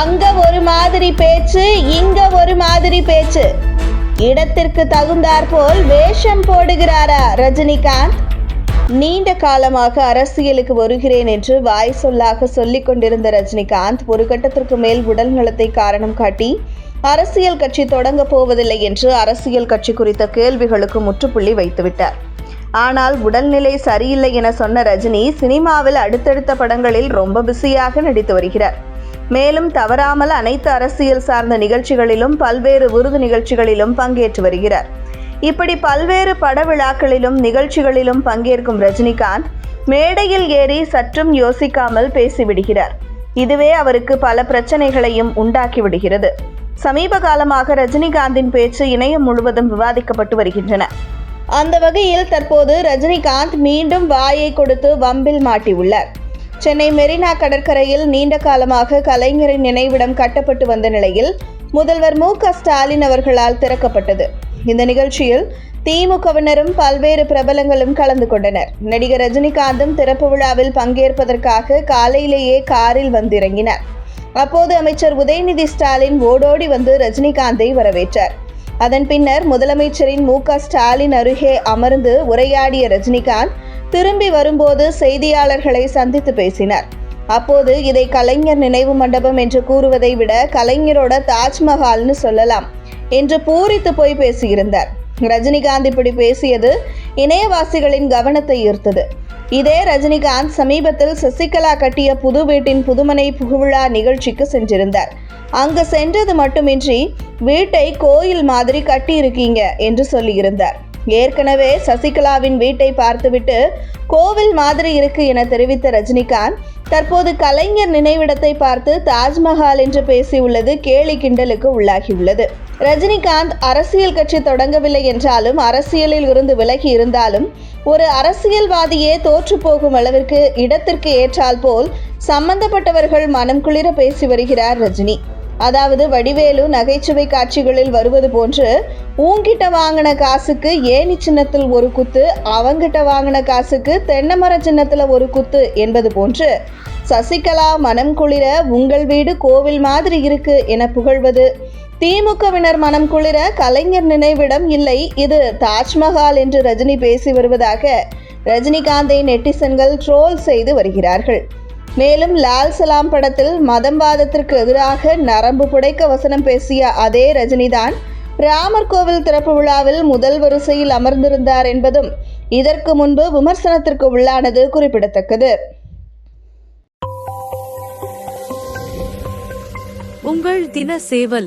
அங்க ஒரு மாதிரி பேச்சு இங்க ஒரு மாதிரி பேச்சு. இடத்திற்கு தகுந்தாற்போல் வேஷம் போடுகிறாரா ரஜினிகாந்த்? நீண்ட காலமாக அரசியலுக்கு வருகிறேன் என்று வாய் சொல்லாக சொல்லிக் கொண்டிருந்த ரஜினிகாந்த் ஒரு கட்டத்திற்கு மேல் உடல் நலத்தை காரணம் காட்டி அரசியல் கட்சி தொடங்கப் போவதில்லை என்று அரசியல் கட்சி குறித்த கேள்விகளுக்கு முற்றுப்புள்ளி வைத்துவிட்டார். ஆனால் உடல்நிலை சரியில்லை என சொன்ன ரஜினி சினிமாவில் அடுத்தடுத்த படங்களில் ரொம்ப பிஸியாக நடித்து வருகிறார். மேலும் தவறாமல் அனைத்து அரசியல் சார்ந்த நிகழ்ச்சிகளிலும் பல்வேறு விருது நிகழ்ச்சிகளிலும் பங்கேற்று வருகிறார். இப்படி பல்வேறு பட விழாக்களிலும் நிகழ்ச்சிகளிலும் பங்கேற்கும் ரஜினிகாந்த் மேடையில் ஏறி சற்றும் யோசிக்காமல் பேசிவிடுகிறார். இதுவே அவருக்கு பல பிரச்சனைகளையும் உண்டாக்கிவிடுகிறது சமீப காலமாக ரஜினிகாந்தின் பேச்சு இணையம் முழுவதும் விவாதிக்கப்பட்டு வருகின்றன. அந்த வகையில் தற்போது ரஜினிகாந்த் மீண்டும் வாயை கொடுத்து வம்பில் மாட்டியுள்ளார். சென்னை மெரினா கடற்கரையில் நீண்ட காலமாக கலைஞரின் நினைவிடம் கட்டப்பட்டு வந்த நிலையில் முதல்வர் மு க ஸ்டாலின் அவர்களால் திறக்கப்பட்டது. இந்த நிகழ்ச்சியில் திமுகவினரும் பல்வேறு பிரபலங்களும் கலந்து கொண்டனர். நடிகர் ரஜினிகாந்தும் திறப்பு விழாவில் பங்கேற்பதற்காக காலையிலேயே காரில் வந்திறங்கினார். அப்போது அமைச்சர் உதயநிதி ஸ்டாலின் ஓடோடி வந்து ரஜினிகாந்தை வரவேற்றார். அதன் பின்னர் முதலமைச்சரின் மு க ஸ்டாலின் அருகே அமர்ந்து உரையாடிய ரஜினிகாந்த் திரும்பி வரும்போது செய்தியாளர்களை சந்தித்து பேசினார். அப்போது இதை கலைஞர் நினைவு மண்டபம் என்று கூறுவதை விட கலைஞரோட தாஜ்மஹால்னு சொல்லலாம் என்று பூரித்து போய் பேசியிருந்தார். ரஜினிகாந்த் இப்படி பேசியது இணையவாசிகளின் கவனத்தை ஈர்த்தது. இதே ரஜினிகாந்த் சமீபத்தில் சசிகலா கட்டிய புது வீட்டின் புதுமனை புகுவிழா நிகழ்ச்சிக்கு சென்றிருந்தார். அங்கு சென்றது மட்டுமின்றி வீட்டை கோயில் மாதிரி கட்டியிருக்கீங்க என்று சொல்லியிருந்தார். ஏற்கனவே சசிகலாவின் வீட்டை பார்த்துவிட்டு கோவில் மாதிரி இருக்கு என தெரிவித்த ரஜினிகாந்த் தற்போது கலைஞர் நினைவிடத்தை பார்த்து தாஜ்மஹால் என்று பேசியுள்ளது கேலி கிண்டலுக்கு உள்ளாகியுள்ளது. ரஜினிகாந்த் அரசியல் கட்சி தொடங்கவில்லை என்றாலும் அரசியலில் இருந்து விலகி இருந்தாலும் ஒரு அரசியல்வாதியே தோற்று போகும் அளவிற்கு இடத்திற்கு ஏற்றால் போல் சம்பந்தப்பட்டவர்கள் மனம் குளிர பேசி வருகிறார் ரஜினி. அதாவது வடிவேலு நகைச்சுவை காட்சிகளில் வருவது போன்று உங்ககிட்ட வாங்கின காசுக்கு ஏணி சின்னத்தில் ஒரு குத்து அவங்கிட்ட வாங்கின காசுக்கு தென்னமர சின்னத்தில் ஒரு குத்து என்பது போன்று சசிகலா மனம் குளிர உங்கள் வீடு கோவில் மாதிரி இருக்கு என புகழ்வது. திமுகவினர் மனம் குளிர கலைஞர் நினைவிடம் இல்லை இது தாஜ்மஹால் என்று ரஜினி பேசி வருவதாக ரஜினிகாந்தை நெட்டிசன்கள் ட்ரோல் செய்து வருகிறார்கள். மேலும் லால் சலாம் படத்தில் மதம்வாதத்திற்கு எதிராக நரம்பு புடைக்க வசனம் பேசிய அதே ரஜினிதான் ராமர் கோவில் திறப்பு விழாவில் முதல் வரிசையில் அமர்ந்திருந்தார் என்பதும் இதற்கு முன்பு விமர்சனத்திற்கு உள்ளானது குறிப்பிடத்தக்கது. உங்கள் தின சேவல்